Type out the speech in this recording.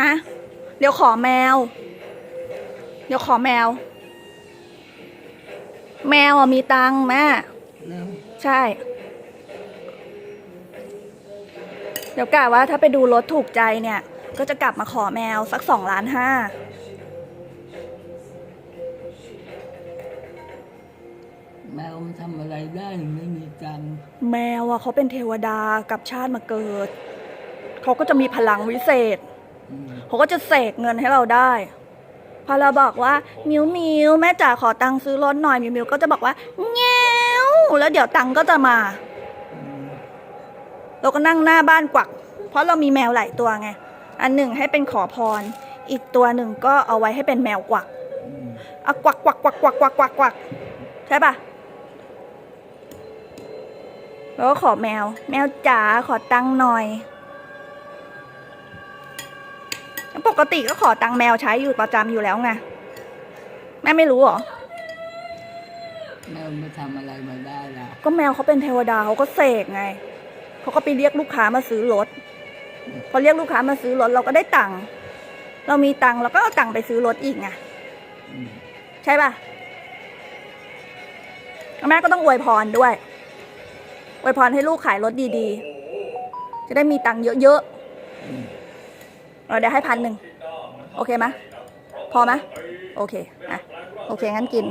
ฮะ เดี๋ยวขอแมว เดี๋ยวขอแมว แมวอะมีตังค์แม่แล้วใช่ เดี๋ยวกะว่าถ้าไปดูรถถูกใจเนี่ย ก็จะกลับมาขอแมวสักสองล้านห้าแมวมันทำอะไรได้ไม่มีตังค์แมวอะเขาเป็นเทวดากับชาติมาเกิด เขาก็จะมีพลังวิเศษอืม เขาก็จะเสกเงินให้เราได้ พอเราบอกว่ามิวมิวแม่จ๋าขอตังค์ซื้อรถหน่อยมิวมิวก็จะบอกว่าแง้วแล้วเดี๋ยวตังค์ก็จะมา เราก็นั่งหน้าบ้านกวัก เพราะเรามีแมวหลายตัวไง อันหนึ่งให้เป็นขอพร อีกตัวหนึ่งก็เอาไว้ให้เป็นแมวกวักอืมเอากวักกวักกวักกวักกวักกวักกวักใช่ปะแล้วก็ขอแมว แมวจ๋าขอตังค์หน่อย ปกติก็ขอตังค์แมวใช้อยู่ประจำอยู่แล้วไงแม่ไม่รู้เหรอแมวมาทำอะไรมาได้ล่ะก็แมวเขาเป็นเทวดาเขาก็เสกไงเขาก็ไปเรียกลูกค้ามาซื้อรถพอเรียกลูกค้ามาซื้อรถเราก็ได้ตังค์เรามีตังค์เราก็เอาตังค์ไปซื้อรถอีกไงอืมใช่ป่ะแล้วแม่ก็ต้องอวยพรด้วยอวยพรให้ลูกขายรถดีๆ จะได้มีตังค์เยอะอืมๆ เดี๋ยวให้พันหนึ่งโอเคไหมพอไหมโอเคอะโอเคงั้นกิน